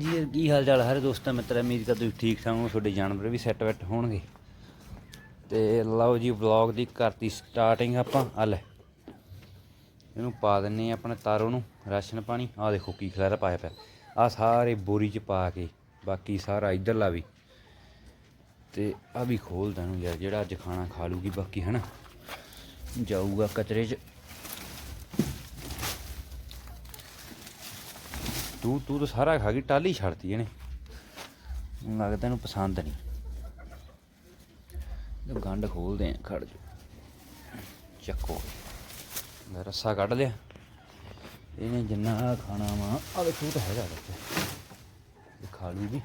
ਜੀ ਕੀ ਹਾਲ ਚਾਲ ਹਰ ਦੋਸਤਾਂ ਮਿੱਤਰ ਉਮੀਦ ਕਰਦਾ ਤੁਸੀਂ ਠੀਕ ਠਾਕ ਹੋ ਤੁਹਾਡੇ ਜਾਨਵਰ ਵੀ ਸੈੱਟ ਵੈੱਟ ਹੋਣਗੇ। ਤੇ ਲਓ ਜੀ ਵਲੌਗ ਦੀ ਕਰਤੀ ਸਟਾਰਟਿੰਗ ਆਪਾਂ, ਆ ਲੈ। ਇਹਨੂੰ ਪਾ ਦਿੰਨੇ ਆ ਆਪਣੇ ਤਾਰੋ ਨੂੰ, ਰਾਸ਼ਨ ਪਾਣੀ। ਆ ਦੇਖੋ ਕੀ ਖਲਾਰਾ ਪਾਇਆ ਪਿਆ। ਆ ਸਾਰੇ ਬੋਰੀ ਚ ਪਾ ਕੇ, ਬਾਕੀ ਸਾਰਾ ਇੱਧਰ ਲਾ ਵੀ। ਤੇ ਆ ਵੀ ਖੋਲ ਖੋਲਦਾ ਨੂੰ ਯਾਰ, ਜਿਹੜਾ ਅੱਜ ਖਾਣਾ ਖਾ ਲੂਗੀ ਬਾਕੀ, ਹਨਾ? ਜਾਊਗਾ ਕਚਰੇ 'ਚ। ਤੂੰ ਤੂੰ ਤਾਂ ਸਾਰਾ ਖਾ ਗਈ ਟਾਲੀ ਛੱਡਤੀ ਇਹਨੇ। ਲੱਗਦਾ ਇਹਨੂੰ ਪਸੰਦ ਨਹੀਂ। ਇਹ ਗੰਢ ਖੋਲਦੇ ਆ, ਖੜ ਜਾ। ਚੱਕੋ। ਰੱਸਾ ਕੱਢ ਲਿਆ। ਇਹਨੇ ਜਿੰਨਾ ਖਾਣਾ ਵਾ ਆ ਵੇਖੋ ਤਾਂ ਹੈਗਾ ਬੱਚਾ। ਇਹ ਖਾ ਲੂਗੀ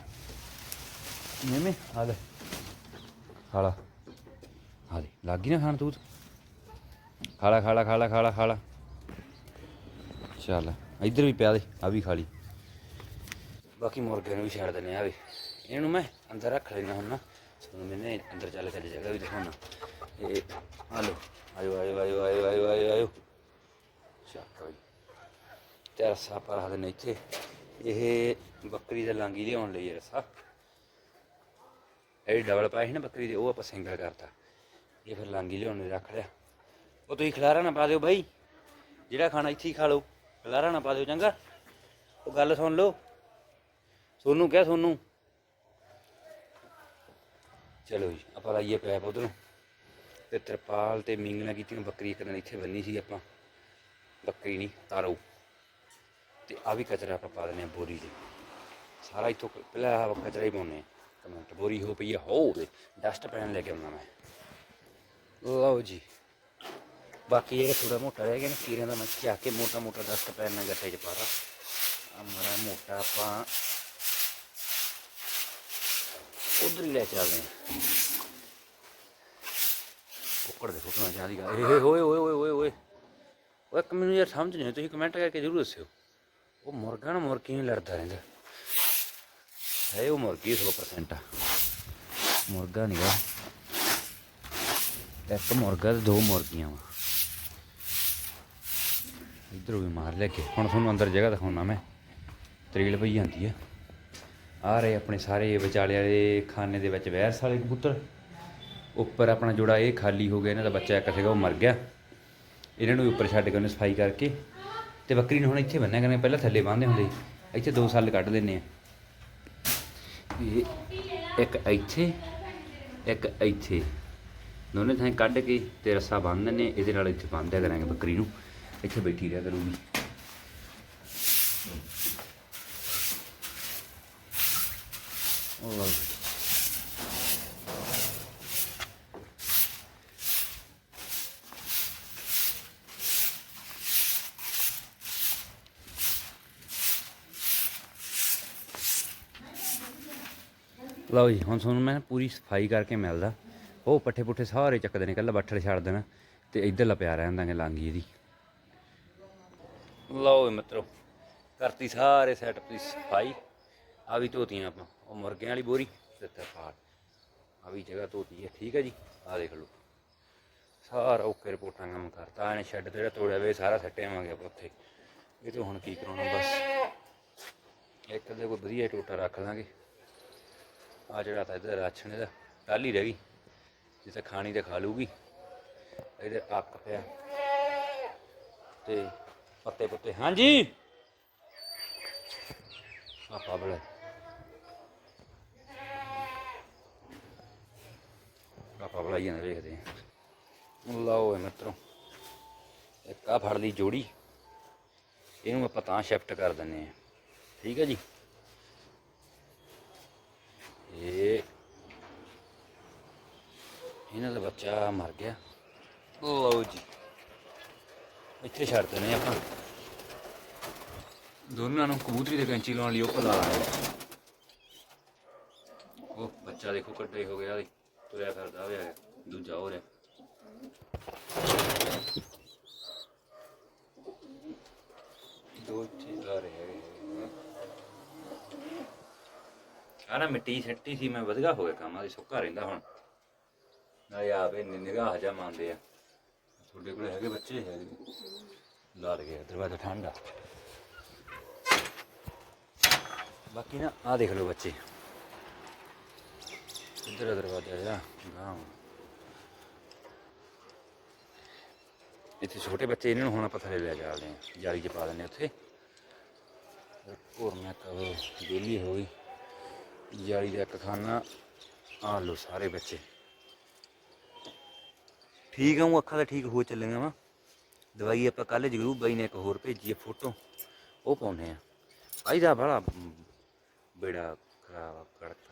ਨੇਮੇ, ਆ ਲੈ। ਖਾਲਾ ਆ ਲੈ ਲੱਗ ਗਈ ਨਾ ਖਾਣ ਤੂੰ ਖਾਲਾ ਖਾਲਾ ਖਾਲਾ ਖਾਲਾ ਖਾਲਾ ਚੱਲ, ਇੱਧਰ ਵੀ ਪਿਆ ਦੇ ਆ ਵੀ ਖਾ ਲਈ। ਬਾਕੀ ਮੁਰਗੇ ਨੂੰ ਵੀ ਛੱਡ ਦਿੰਦੇ ਆ ਵੀ। ਇਹਨੂੰ ਮੈਂ ਅੰਦਰ ਰੱਖ ਲੈਣਾ ਹੁਣ ਤੁਹਾਨੂੰ ਮੈਨੇ ਅੰਦਰ ਚੱਲ ਕੇ ਜਗ੍ਹਾ ਵੀ ਦਿਖਾਉਣਾ। ਇਹ ਆ ਆਇਓ ਆਇਓ ਆਇਓ ਆਇਓ ਆਇਓ ਆਇਓ ਆਇਓ। ਚੱਕ ਬਈ। ਤੇ ਰਸਾ ਪਰ ਹਦ ਨੇ ਇੱਥੇ। ਇਹ ਬੱਕਰੀ ਦਾ ਲਾਂਗੀ ਲਿਆਉਣ ਲਈ ਇਹ ਰਸਾ। ਇਹ ਡਬਲ ਪਾਇਆ ਸੀ ਨਾ ਬੱਕਰੀ ਦੇ, ਉਹ ਆਪਾਂ ਸਿੰਗਲ ਕਰਤਾ। ਇਹ ਫਿਰ ਲਾਂਗੀ ਲਿਆਉਣ ਲਈ ਰੱਖ ਲਿਆ। ਉਹ ਤੁਸੀਂ ਖਿਲਾਰਾ ਨਾ ਪਾ ਦਿਓ ਬਾਈ। ਜਿਹੜਾ ਖਾਣਾ ਇੱਥੇ ਹੀ ਖਾ ਲਓ। ਖਿਲਾਰਾ ਨਾ ਪਾ ਦਿਓ, ਚੰਗਾ। ਉਹ ਗੱਲ ਸੁਣ ਲਓ। ਸੋਨੂੰ ਕਿਹਾ ਸੋਨੂੰ। ਚਲੋ ਜੀ, ਆਪਾਂ ਲਾਈਏ ਪੈਪ ਉਧਰੋਂ। ਤੇ ਤਰਪਾਲ ਤੇ ਮਿੰਗਣਾ ਕੀਤੀਆਂ ਬੱਕਰੀ ਇੱਕ ਦਿਨ ਇੱਥੇ ਬੰਨੀ ਸੀ ਆਪਾਂ। ਬੱਕਰੀ ਨਹੀਂ, ਤਾਰੋ। ਤੇ ਆ ਵੀ ਕਚਰਾ ਆਪਾਂ ਪਾ ਦਿੰਦੇ ਆ ਬੋਰੀ 'ਚ ਸਾਰਾ ਇੱਥੋਂ ਪਹਿਲਾਂ ਆਹ ਕਚਰਾ ਹੀ ਪਾਉਂਦੇ ਆ ਕਮੈਂਟ, ਬੋਰੀ ਹੋ ਪਈ ਆ, ਹੋ ਦੇ ਡਸਟ ਪੈਨ ਲੈ ਕੇ ਆਉਣਾ ਮੈਂ। ਲਓ ਜੀ। ਬਾਕੀ ਇਹ ਥੋੜਾ ਮੋਟਾ ਰਹਿ ਗਿਆ ਨਾ ਕੀਰਿਆਂ ਦਾ ਮੈਂ ਚੱਕ ਕੇ ਮੋਟਾ ਮੋਟਾ ਡਸਟ ਪੈਨ ਨਾਲ ਗੱਟੇ 'ਚ ਪਾ ਰਾ ਆ ਮਰਾ ਮੋਟਾ ਆਪਾਂ ਉਧਰ ਹੀ ਲੈ ਚੱਲਦੇ ਹਾਂ। ਕੁੱਕੜ ਦੇ ਫੁੱਟਣਾ ਚਾਹੀਦਾ ਏ ਹੋਏ ਹੋਏ ਹੋਏ ਹੋਏ ਹੋਏ ਉਹ ਇੱਕ ਮੈਨੂੰ ਯਾਰ ਸਮਝ ਨਹੀਂ ਤੁਸੀਂ ਕਮੈਂਟ ਕਰਕੇ ਜ਼ਰੂਰ ਦੱਸਿਓ। ਉਹ ਮੁਰਗਾ ਨਾ ਮੁਰਗੀ ਨਹੀਂ ਲੜਦਾ ਰਹਿੰਦਾ। ਹੈ ਉਹ ਮੁਰਗੀ 100% ਆ। ਮੁਰਗਾ ਨਹੀਂ ਗਾ। ਇੱਕ ਮੁਰਗਾ ਤੇ ਦੋ ਮੁਰਗੀਆਂ ਵਾ। ਇਧਰੋਂ ਵੀ ਮਾਰ ਲੈ ਕੇ। ਹੁਣ ਤੁਹਾਨੂੰ ਅੰਦਰ ਜਗ੍ਹਾ ਦਿਖਾਉਣਾ ਮੈਂ। ਤਰੀਲ ਪਈ ਜਾਂਦੀ ਆ। ਆ ਰਹੇ ਆਪਣੇ ਸਾਰੇ ਵਿਚਾਲੇ ਵਾਲੇ ਖਾਨੇ ਦੇ ਵਿੱਚ ਵੈਰਸ ਵਾਲੇ ਕਬੂਤਰ। ਉੱਪਰ ਆਪਣਾ ਜੋੜਾ ਇਹ ਖਾਲੀ ਹੋ ਗਿਆ, ਇਹਨਾਂ ਦਾ ਬੱਚਾ ਇੱਕ ਸੀਗਾ, ਉਹ ਮਰ ਗਿਆ। ਇਹਨਾਂ ਨੂੰ ਉੱਪਰ ਛੱਡ ਕੇ ਉਹਨੇ ਸਫ਼ਾਈ ਕਰਕੇ ਤੇ ਬੱਕਰੀ ਨੂੰ ਹੁਣ ਇੱਥੇ ਬੰਨਿਆ ਕਰਨੇ, ਪਹਿਲਾਂ ਥੱਲੇ ਬੰਨ੍ਹਦੇ ਹੁੰਦੇ ਇੱਥੇ ਦੋ ਸਾਲ ਕੱਢ ਦਿੰਨੇ ਆ। ਇਹ ਇੱਕ ਇੱਥੇ ਇੱਕ ਇੱਥੇ। ਦੋਨੇ ਥਾਂ ਕੱਢ ਕੇ ਤੇ ਰੱਸਾ ਬੰਨ ਦਿੰਨੇ ਇਹਦੇ ਨਾਲ ਇੱਥੇ ਬੰਨ੍ਹ ਕਰਾਂਗੇ ਬੱਕਰੀ ਨੂੰ। ਇੱਥੇ ਬੈਠੀ ਰਿਹਾ ਕਰੂਗੀ। ਲਓ ਜੀ। ਲਓ ਜੀ ਹੁਣ ਤੁਹਾਨੂੰ ਮੈਂ ਪੂਰੀ ਸਫ਼ਾਈ ਕਰਕੇ ਮਿਲਦਾ ਉਹ ਪੱਠੇ ਪੁੱਠੇ ਸਾਰੇ ਚੱਕਦੇ ਨੇ ਕੱਲਾ ਬੱਠਲ ਛੱਡ ਦੇਣਾ ਤੇ ਇੱਧਰਲਾ ਪਿਆ ਰਹਿੰਦਾਗੇ ਲਾਂਗੀ ਇਹਦੀ ਲਓ ਜੀ ਮਿੱਤਰੋ, ਕਰਤੀ ਸਾਰੇ ਸੈਟਅਪ ਦੀ ਸਫ਼ਾਈ ਆ ਵੀ ਧੋਤੀਆਂ ਆਪਾਂ, ਉਹ ਮੁਰਗਿਆਂ ਵਾਲੀ ਬੋਰੀ ਤੇ ਤਰਪਾਲ। ਆ ਵੀ ਜਗ੍ਹਾ ਧੋਤੀ ਹੈ, ਠੀਕ ਹੈ ਜੀ? ਆ ਦੇਖ ਲਓ। ਸਾਰਾ ਓਕੇ ਰਿਪੋਰਟਾਂ ਕੰਮ ਕਰਤਾ, ਇਹਨੇ ਸ਼ੈੱਡ ਜਿਹੜਾ ਤੋੜਿਆ ਵੇ, ਸਾਰਾ ਸੱਟੇ ਆਵਾਂਗੇ ਆਪਾਂ ਉੱਥੇ। ਇਹ ਤੋਂ ਹੁਣ ਕੀ ਕਰਾਉਣਾ, ਬਸ। ਇੱਕ ਦੇ ਕੋਈ ਵਧੀਆ ਟੋਟਾ ਰੱਖ ਲਾਂਗੇ। ਆ ਜਿਹੜਾ ਤਾਂ ਇਧਰ ਰਾਸ਼ਨ ਇਹਦਾ ਕੱਲ ਰਹਿ ਗਈ। ਜਿੱਥੇ ਖਾਣੀ ਤੇ ਖਾ ਲੂਗੀ ਇਹਦੇ ਅੱਕ ਪਿਆ। ਤੇ ਪੱਤੇ ਪੁੱਤੇ ਹਾਂਜੀ ਆਪਾ ਬੜਾ ਆਪਾ ਬੜਾ ਵੇਖਦੇ ਆ ਲਓ ਇਹ ਮਿੱਤਰੋ। ਇੱਕ ਆ ਫੜ ਲਈ ਜੋੜੀ। ਇਹਨੂੰ ਆਪਾਂ ਤਾਂ ਸ਼ਿਫਟ ਕਰ ਦਿੰਨੇ ਆ ਠੀਕ ਹੈ ਜੀ। ਇਹ ਇਹਨਾਂ ਦਾ ਬੱਚਾ ਮਰ ਗਿਆ। ਲਓ ਜੀ। ਇੱਥੇ ਛੱਡ ਦਿੰਦੇ ਆਪਾਂ। ਦੋਨਾਂ ਨੂੰ ਕਬੂਤਰੀ ਦੇ ਕੈਂਚੀ ਲਾਉਣ ਲਈ ਉਹ ਲਾ ਲਾਇਆ ਉਹ ਬੱਚਾ ਦੇਖੋ ਕੱਟੇ ਹੋ ਗਿਆ ਤੁਰਿਆ ਫਿਰਦਾ ਹੋਇਆ ਦੂਜਾ ਹੋ ਰਿਹਾ ਦੋ ਚੀਜ਼ ਲਾ ਰਹੇ ਆ ਨਾ ਮਿੱਟੀ ਸੱਟੀ ਸੀ, ਮੈਂ ਵਧਗਾ ਹੋ ਗਿਆ ਕੰਮ ਆ ਸੁੱਕਾ ਰਹਿੰਦਾ ਹੁਣ। ਨਾਲੇ ਆਪ ਆਪੇ ਨਿਗਾਹ ਜਾ ਮੰਨਦੇ ਆ। ਤੁਹਾਡੇ ਕੋਲ ਹੈਗੇ ਬੱਚੇ? ਹੈਗੇ। ਲਾ ਲਗੇ ਦਰਵਾਜ਼ਾ ਠੰਡਾ। ਬਾਕੀ ਨਾ ਆ ਦੇਖ ਲਓ ਬੱਚੇ। ਇੱਧਰ ਦਰਵਾਜ਼ਾ ਜਿਹੜਾ ਗਾਂ ਇੱਥੇ ਛੋਟੇ ਬੱਚੇ, ਇਹਨਾਂ ਨੂੰ ਹੁਣ ਆਪਾਂ ਥੱਲੇ ਲੈ ਚੱਲਦੇ ਹਾਂ, ਜਾਲੀ 'ਚ ਪਾ ਦਿੰਦੇ ਉੱਥੇ। ਹੋਰ ਮੈਂ ਕਹੋ ਵਿਹਲੀ ਹੋ ਗਈ। ਜਾਲੀ ਦਾ ਇੱਕ ਖਾਨਾ ਆ ਲੋ ਸਾਰੇ ਬੱਚੇ। ਠੀਕ ਆ ਉਹ ਅੱਖਾਂ ਦਾ ਠੀਕ ਹੋ ਚੱਲੇਗਾ ਵਾ। ਦਵਾਈ ਆਪਾਂ ਕੱਲ ਜਗਰੂ ਬਾਈ ਨੇ ਇੱਕ ਹੋਰ ਭੇਜੀ ਫੋਟੋ। ਉਹ ਪਾਉਨੇ ਆ ਆਈਦਾ ਬੜਾ ਬੇੜਾ ਖਰਾਬ ਕੜਕ।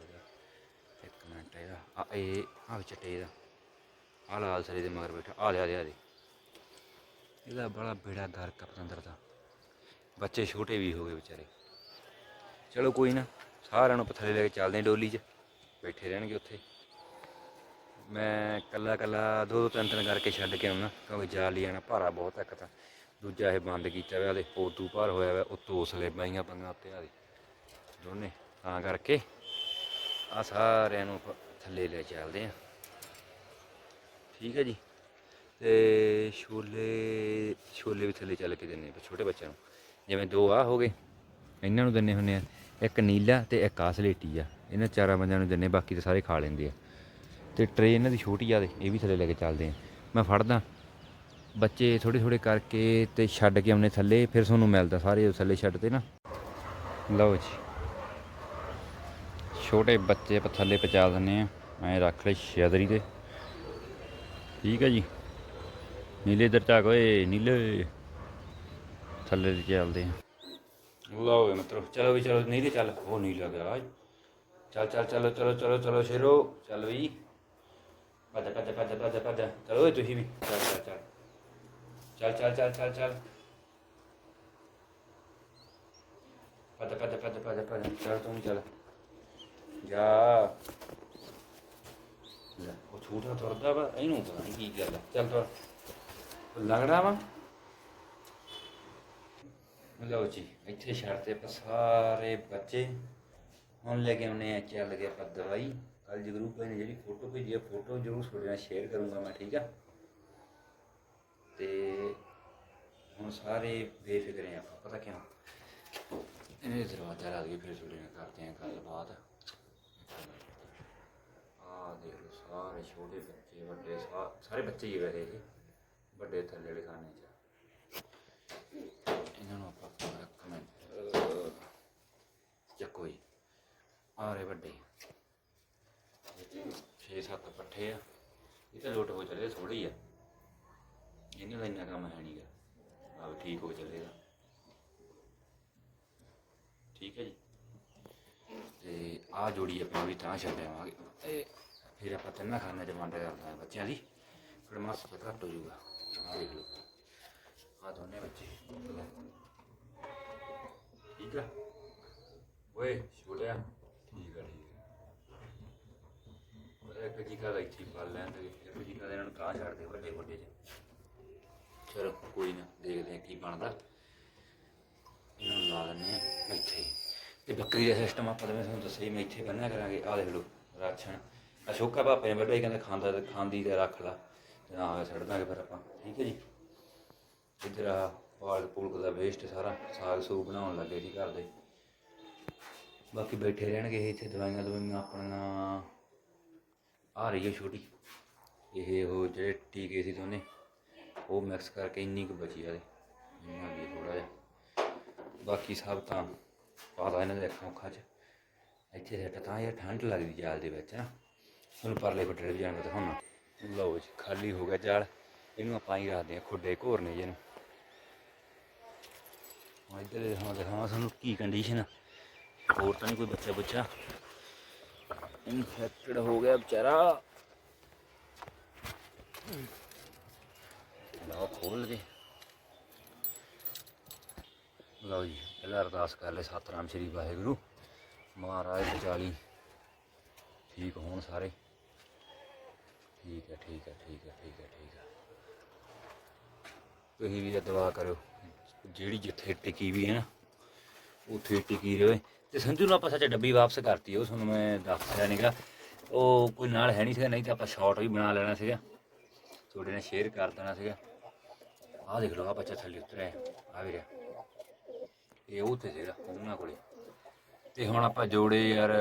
ਗਿਆ ਇੱਕ ਆ ਇਹ, ਆ ਚਟੇ ਇਹਦਾ। ਆ ਲਾਲ ਸਰੇ ਦੇ ਮਗਰ ਬੈਠਾ। ਆ ਲਿਆ ਲਿਆ ਦੇ ਇਹਦਾ ਬੜਾ ਬੇੜਾ ਗਰ ਕਪਤੰਦਰ ਦਾ। ਬੱਚੇ ਛੋਟੇ ਵੀ ਹੋ ਗਏ ਵਿਚਾਰੇ। ਚਲੋ ਕੋਈ ਨਾ, ਸਾਰਿਆਂ ਨੂੰ ਪਥਲੇ ਲੈ ਕੇ ਚੱਲਦੇ ਡੋਲੀ 'ਚ। ਬੈਠੇ ਰਹਿਣਗੇ ਉੱਥੇ। ਮੈਂ ਕੱਲਾ ਕੱਲਾ ਦੋ ਦੋ ਤਿੰਨ ਤਿੰਨ ਕਰਕੇ ਛੱਡ ਕੇ ਆਉਣਾ, ਕਿਉਂਕਿ ਜਾ ਲਿਆਣਾ ਭਾਰਾ ਬਹੁਤ ਇੱਕ ਤਾਂ। ਦੂਜਾ ਇਹ ਬੰਦ ਕੀਤਾ ਹੋਇਆ ਉਹਦੇ ਪੋਤੂ ਭਾਰ ਹੋਇਆ ਹੋਇਆ, ਉੱਤੋਂ ਉਸਲੇ ਬਾਈਆਂ ਪੰਗਾ ਉੱਤੇ ਆ ਦੇ ਦੋਨੇ ਤਾਂ ਕਰਕੇ ਆ ਸਾਰਿਆਂ ਨੂੰ ਥੱਲੇ ਲੈ ਚੱਲਦੇ ਆ। ਠੀਕ ਹੈ ਜੀ। ਤੇ ਛੋਲੇ ਛੋਲੇ ਵੀ ਥੱਲੇ ਚੱਲ ਕੇ ਦਿੰਨੇ ਆ ਛੋਟੇ ਬੱਚਿਆਂ ਨੂੰ। ਜਿਵੇਂ ਦੋ ਆ ਹੋ ਗਏ, ਇਹਨਾਂ ਨੂੰ ਦਿੰਨੇ ਹੁੰਨੇ ਆ। ਇੱਕ ਨੀਲਾ ਤੇ ਇੱਕ ਆ ਸਲੇਟੀ ਆ। ਇਹਨਾਂ ਚਾਰਾਂ ਬੰਦਿਆਂ ਨੂੰ ਦਿੰਨੇ ਬਾਕੀ ਤਾਂ ਸਾਰੇ ਖਾ ਲੈਂਦੇ ਆ। ਤੇ ਟਰੇ ਇਹਨਾਂ ਦੀ ਛੋਟੀ ਆ ਦੇ, ਇਹ ਵੀ ਥੱਲੇ ਲੈ ਕੇ ਚੱਲਦੇ ਆ। ਮੈਂ ਫੜਦਾ। ਬੱਚੇ ਥੋੜੇ ਥੋੜੇ ਕਰਕੇ ਤੇ ਛੱਡ ਕੇ ਆਉਨੇ ਥੱਲੇ, ਫਿਰ ਤੁਹਾਨੂੰ ਮਿਲਦਾ ਸਾਰੇ ਥੱਲੇ ਛੱਡ ਤੇ ਨਾ। ਲਓ ਜੀ। ਛੋਟੇ ਬੱਚੇ ਆਪਾਂ ਥੱਲੇ ਪਹੁੰਚਾ ਦਿੰਨੇ ਆ। ਮੈਂ ਰੱਖ ਲਈ ਛਤਰੀ ਤੇ। ਠੀਕ ਹੈ ਜੀ। ਨੀਲੇ ਇੱਧਰ ਝਾਕ, ਓਏ ਨੀਲੇ। ਥੱਲੇ ਤੇ ਚੱਲਦੇ ਆ। ਲਓ ਵੀ ਮਿੱਤਰੋ, ਚਲੋ ਵੀ ਚਲੋ, ਨੀਲੇ ਚੱਲ। ਉਹ ਨਹੀਂ ਲੱਗਾ ਚੱਲ ਚੱਲ, ਚਲੋ ਚਲੋ ਚਲੋ ਚਲੋ, ਸ਼ੇਰੋ। ਚੱਲ ਵੀ। ਭੱਜ ਭੱਜ ਭੱਜ ਭੱਜ ਭੱਜ। ਚਲੋ ਓਏ ਤੁਸੀਂ ਵੀ। ਚੱਲ ਚੱਲ ਚੱਲ। ਚੱਲ ਚੱਲ ਚੱਲ ਚੱਲ ਚੱਲ। ਭੱਜ ਭੱਜ ਭੱਜ ਭੱਜ ਭੱਜ। ਚੱਲ ਤੂੰ ਵੀ ਚੱਲ। ਜਾ। ਲੈ ਉਹ ਛੂਟਾ ਤੁਰਦਾ ਵਾ ਇਹਨੂੰ ਪਤਾ ਨਹੀਂ ਕੀ ਗੱਲ ਆ ਚੱਲ ਤੁਰ ਲੰਗੜਾ ਵਾ ਲਓ ਜੀ ਇੱਥੇ ਛੱਡਤੇ ਆਪਾਂ ਸਾਰੇ ਬੱਚੇ ਹੁਣ ਲੈ ਕੇ ਆਉਨੇ ਆ ਚੱਲ ਗਏ ਆਪਾਂ ਦਵਾਈ ਕੱਲ ਜਗਰੂ ਭਾਈ ਨੇ ਜਿਹੜੀ ਫੋਟੋ ਭੇਜੀ ਆ ਫੋਟੋ ਜ਼ਰੂਰ ਤੁਹਾਡੇ ਨਾਲ ਸ਼ੇਅਰ ਕਰੂੰਗਾ ਮੈਂ ਠੀਕ ਆ ਤੇ ਹੁਣ ਸਾਰੇ ਬੇਫਿਕਰੇ ਆ ਆਪਾਂ ਪਤਾ ਕਿਉਂ ਇਹਨੇ ਦਰਵਾਜ਼ਾ ਲੱਗ ਦਈਏ ਫਿਰ ਤੁਹਾਡੇ ਨਾਲ ਕਰਦੇ ਆ ਗੱਲਬਾਤ ਆ ਦੇਖ ਲਓ ਸਾਰੇ ਛੋਟੇ ਬੱਚੇ, ਵੱਡੇ ਸਾ- ਸਾਰੇ ਬੱਚੇ ਹੀ ਵੈਸੇ ਇਹ, ਵੱਡੇ ਥੱਲੇ ਵਾਲੇ ਖਾਣੇ ਚ। ਇਹਨਾਂ ਨੂੰ ਆਪਾਂ ਇੱਕ ਮਿੰਟ ਚੱਕੋ ਜੀ। ਆਰੇ ਵੱਡੇ। 6-7 ਪੱਠੇ ਆ। ਇਹ ਤਾਂ ਲੋਟ ਹੋ ਚੱਲੇ ਥੋੜੀ ਆ। ਇਹਨਾਂ ਦਾ ਇੰਨਾ ਕੰਮ ਹੈ ਨਹੀਂਗਾ ਆਹ ਠੀਕ ਹੋ ਚੱਲੇਗਾ ਠੀਕ ਹੈ ਜੀ। ਤੇ ਆ ਜੋੜੀ ਆਪਾਂ ਵੀ ਤਾਂ ਛੱਡਾਂਗੇ ਤੇ ਫਿਰ ਆਪਾਂ ਤਿੰਨਾਂ ਖਾਨੇ ਚ ਵੰਡ ਕਰਦਾ ਬੱਚਿਆਂ ਦੀ ਫਿਰ ਮਾਸ ਤੇ ਘੱਟ ਹੋ ਜਾਊਗਾ ਆ ਦੇਖ ਲਓ ਆ ਦੋਨੇ ਬੱਚੇ ਠੀਕ ਆ ਓਏ ਛੋਟਿਆ ਠੀਕ ਆ ਠੀਕ ਆ ਇੱਕ ਜੀ ਕਾ ਇੱਥੇ ਹੀ ਪਲ ਇੱਕ ਜੀ ਕਾ ਇਹਨਾਂ ਨੂੰ ਤਾਂ ਛੱਡ ਦੇ ਵੱਡੇ ਵੱਡੇ ਚ ਚਲੋ ਕੋਈ ਨਾ ਦੇਖਦੇ ਆ ਕੀ ਬਣਦਾ ਇਹਨਾਂ ਲਾ ਦਿੰਦੇ ਆ ਇੱਥੇ ਤੇ ਬੱਕਰੀ ਦਾ ਸਿਸਟਮ ਆਪਾਂ ਤਾਂ ਤੁਹਾਨੂੰ ਦੱਸਿਆ ਮੈਂ ਇੱਥੇ ਬੰਨਿਆ ਕਰਾਂਗੇ ਆਹ ਦੇਖ ਲਓ ਰਾਸ਼ਨ ਅਸ਼ੋਕਾ ਭਾਪੇ ਨੇ ਵੱਡਾ ਹੀ ਕਹਿੰਦਾ ਖਾਂਦਾ ਤੇ ਖਾਂਦੀ ਤੇ ਰੱਖ ਲਾ। ਤੇ ਨਾ ਹੋਵੇ ਛੱਡ ਦਾਂਗੇ ਫਿਰ ਆਪਾਂ, ਠੀਕ ਹੈ ਜੀ? ਇੱਧਰ ਆ ਪਾਲਕ ਪੂਲਕ ਦਾ ਵੇਸਟ ਸਾਰਾ, ਸਾਗ ਸੂਗ ਬਣਾਉਣ ਲੱਗੇ ਜੀ ਘਰ ਦੇ। ਬਾਕੀ ਬੈਠੇ ਰਹਿਣਗੇ ਇਹ ਇੱਥੇ, ਦਵਾਈਆਂ ਦਵਾਈਆਂ ਆਪਣੀਆਂ। ਆ ਰਹੀ ਹੈ ਛੋਟੀ। ਇਹ ਉਹ ਜਿਹੜੇ ਟੀਕੇ ਸੀ ਦੋਨੇ, ਉਹ ਮਿਕਸ ਕਰਕੇ ਇੰਨੀ ਕੁ ਬਚੀ ਆ ਦੇ ਇੰਨਾ ਵੀ ਥੋੜਾ ਜਿਹਾ। ਬਾਕੀ ਸਭ ਤਾਂ ਪਤਾ ਇਹਨਾਂ ਦੇ ਅੱਖਾਂ ਅੱਖਾਂ 'ਚ। ਇੱਥੇ ਸੈੱਟ ਤਾਂ ਯਾਰ ਠੰਡ ਲੱਗਦੀ ਜਾਲ ਦੇ ਵਿੱਚ ਨਾ। ਤੁਹਾਨੂੰ ਪਰਲੇ ਫੱਟੜੇ ਵੀ ਜਾਣ ਦਿਖਾਉਣਾ। ਲਓ ਜੀ, ਖਾਲੀ ਹੋ ਗਿਆ ਜਾਲ ਇਹਨੂੰ ਆਪਾਂ ਹੀ ਰੱਖਦੇ ਆ ਖੁੱਡੇ ਘੋਰਨੇ ਜਿਹਨੂੰ। ਹੁਣ ਇੱਧਰ ਦਿਖਾਵਾਂ ਦਿਖਾਵਾਂ ਤੁਹਾਨੂੰ ਕੀ ਕੰਡੀਸ਼ਨ ਹੋਰ ਤਾਂ ਨਹੀਂ ਕੋਈ ਬੱਚਾ ਬੁੱਚਾ ਇਨਫੈਕਟਡ ਹੋ ਗਿਆ ਵਿਚਾਰਾ। ਲਓ, ਖੋਲ ਦੇ ਲਓ ਜੀ, ਪਹਿਲਾਂ ਅਰਦਾਸ ਕਰ ਲੈ ਸਤਨਾਮ ਸ੍ਰੀ ਵਾਹਿਗੁਰੂ। ਮਹਾਰਾਜ ਵਿਚਾਲੀ ਠੀਕ ਹੋਣ ਸਾਰੇ। ਠੀਕ ਹੈ ਠੀਕ ਹੈ ਠੀਕ ਹੈ ਠੀਕ ਹੈ ਠੀਕ ਹੈ। ਤੁਸੀਂ ਵੀ ਇਹ ਦੁਆ ਕਰਿਓ। ਜਿਹੜੀ ਜਿੱਥੇ ਟਿਕੀ ਵੀ ਹੈ ਨਾ, ਉੱਥੇ ਟਿਕੀ ਰਹੇ ਤੇ ਸੰਜੂ ਨੂੰ ਆਪਾਂ ਸੱਚ ਡੱਬੀ ਵਾਪਸ ਕਰਤੀ ਉਹ ਤੁਹਾਨੂੰ ਮੈਂ ਦੱਸਿਆ ਨਹੀਂਗਾ ਉਹ ਕੋਈ ਨਾਲ ਹੈ ਨਹੀਂ ਸੀਗਾ, ਨਹੀਂ ਤਾਂ ਆਪਾਂ ਸ਼ਾਰਟ ਵੀ ਬਣਾ ਲੈਣਾ ਸੀਗਾ। ਤੁਹਾਡੇ ਨਾਲ ਸ਼ੇਅਰ ਕਰ ਦੇਣਾ ਸੀਗਾ। ਆਹ ਦੇਖ ਲਓ ਆ ਬੱਚਾ ਥੱਲੇ ਉਤਰਿਆ ਆ ਵੀ ਰਿਹਾ। ਇਹ ਉੱਥੇ ਸੀਗਾ, ਉਹਨਾਂ ਕੋਲੇ। ਤੇ ਹੁਣ ਆਪਾਂ ਜੋੜੇ ਯਾਰ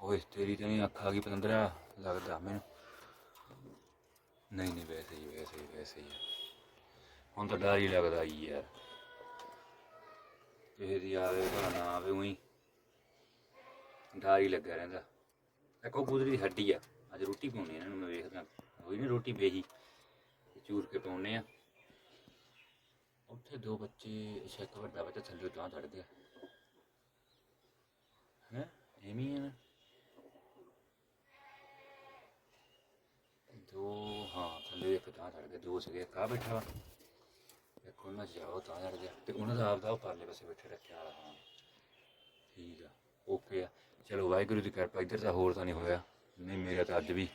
ਓਏ ਤੇਰੀ ਤਾਂ ਨਹੀਂ ਅੱਖ ਆ ਗਈ ਪਤੰਦਰਾ, ਲੱਗਦਾ ਮੈਨੂੰ। ਨਹੀਂ ਨਹੀਂ, ਵੈਸੇ ਹੀ ਵੈਸੇ ਹੀ ਵੈਸੇ ਹੀ ਆ। ਹੁਣ ਤਾਂ ਡਰ ਹੀ ਲੱਗਦਾ ਹੀ ਯਾਰ। ਕਿਸੇ ਦੀ ਆਵੇ, ਭਲਾ ਨਾ ਆਵੇ, ਉਹੀ। ਡਰ ਹੀ ਲੱਗਾ ਰਹਿੰਦਾ। ਇੱਕ ਉਹ ਦੀ ਹੱਡੀ ਆ। ਅੱਜ ਰੋਟੀ ਪਾਉਣੀ ਇਹਨਾਂ ਨੂੰ, ਮੈਂ ਵੇਖਦਾ। ਹੋਈ ਨਹੀਂ ਰੋਟੀ ਵੇਹੀ ਤੇ ਚੂਰ ਕੇ ਪਾਉਣੇ ਆ। ਉੱਥੇ ਦੋ ਬੱਚੇ ਅੱਛਾ ਇੱਕ ਵੱਡਾ ਬੱਚਾ ਥੱਲੇ ਤਾਂ ਚੜ ਗਿਆ। ਹੈ? ਐਵੇਂ ਹੀ ਆ ਦੋ ਹਾਂ ਥੱਲੇ ਇੱਕ ਤਾਂ ਚੜ ਗਿਆ ਦੋ ਸੀਗੇ ਕਾ ਬੈਠਾ ਵਾ ਇੱਕ ਉਹਨਾਂ 'ਚ ਜਾਓ ਤਾਂ ਚੜ ਗਿਆ ਤੇ ਉਹਨਾਂ ਦਾ ਆਪਦਾ ਉਹ ਪਰਲੇ ਪਾਸੇ ਬੈਠੇ ਰੱਖਿਆ ਵਾਲਾ ਹਾਂ ਠੀਕ ਆ ਓਕੇ ਆ ਚਲੋ ਵਾਹਿਗੁਰੂ ਦੀ ਕਿਰਪਾ ਇੱਧਰ ਤਾਂ ਹੋਰ ਤਾਂ ਨਹੀਂ ਹੋਇਆ ਨਹੀਂ ਮੇਰਾ ਤਾਂ ਅੱਜ ਵੀ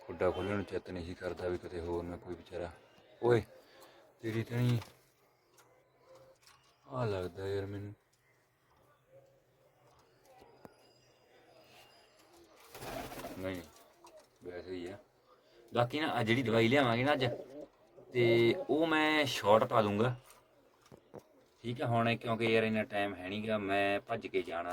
ਖੁੱਡਾ ਖੋਲਣ ਨੂੰ ਚਿੱਤ ਨਹੀਂ ਕਰਦਾ ਵੀ ਕਿਤੇ ਹੋਰ ਨਾ ਕੋਈ ਵਿਚਾਰਾ ਓਏ ਤੇਰੀ ਤਾਂ ਆ ਲੱਗਦਾ ਯਾਰ ਮੈਨੂੰ ਨਹੀਂ ਵੈਸੇ ਹੀ ਆ ਬਾਕੀ ਨਾ ਆਹ ਜਿਹੜੀ ਦਵਾਈ ਲਿਆਵਾਂਗੇ ਨਾ ਅੱਜ, ਤੇ ਉਹ ਮੈਂ ਸ਼ਾਰਟ ਪਾ ਦੂੰਗਾ। ਠੀਕ ਹੈ ਹੁਣ ਕਿਉਂਕਿ ਯਾਰ ਇੰਨਾ ਟਾਈਮ ਹੈ ਨਹੀਂਗਾ ਮੈਂ ਭੱਜ ਕੇ ਜਾਣਾ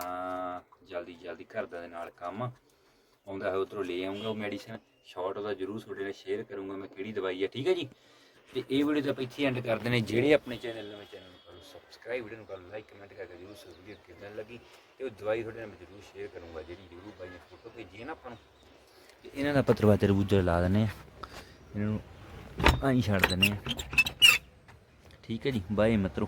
ਜਲਦੀ ਜਲਦੀ ਘਰਦਿਆਂ ਦੇ ਨਾਲ ਕੰਮ। ਆਉਂਦਾ ਹੈ ਉਧਰੋਂ ਲੈ ਆਉਂਗਾ ਉਹ ਮੈਡੀਸਨ ਸ਼ਾਰਟ ਉਹਦਾ ਜਰੂਰ ਤੁਹਾਡੇ ਨਾਲ ਸ਼ੇਅਰ ਕਰੂੰਗਾ ਮੈਂ ਕਿਹੜੀ ਦਵਾਈ ਹੈ ਠੀਕ ਹੈ ਜੀ? ਤੇ ਇਹ ਵੀਡੀਓ ਤਾਂ ਆਪਾਂ ਇੱਥੇ ਐਂਡ ਕਰਦੇ ਨੇ, ਜਿਹੜੇ ਆਪਣੇ ਚੈਨਲ ਨਵੇਂ ਚੈਨਲ ਨੂੰ ਕਰੋ ਸਬਸਕ੍ਰਾਈਬ ਵੀਡੀਓ ਨੂੰ ਕਰੋ ਲਾਈਕ ਕਮੈਂਟ ਕਰਕੇ ਜਰੂਰ ਸੋ ਕਿਦਾਂ ਲੱਗੀ, ਤੇ ਉਹ ਦਵਾਈ ਤੁਹਾਡੇ ਨਾਲ ਮੈਂ ਜਰੂਰ ਸ਼ੇਅਰ ਕਰੂੰਗਾ, ਜਿਹੜੀ ਜਰੂਰ ਬਾਈ ਨੇ ਫੋਟੋ ਭੇਜੀ ਹੈ ਨਾ ਆਪਾਂ ਨੂੰ। ਤੇ ਇਹਨਾਂ ਦਾ ਪੱਤਰ ਵਾਚਰ ਬੂਜਰ ਲਾ ਦਿੰਨੇ ਆ ਇਹਨਾਂ ਨੂੰ ਆਈ ਛੱਡ ਦਿੰਨੇ ਆ ਠੀਕ ਹੈ ਜੀ, ਬਾਏ ਮਿੱਤਰੋ।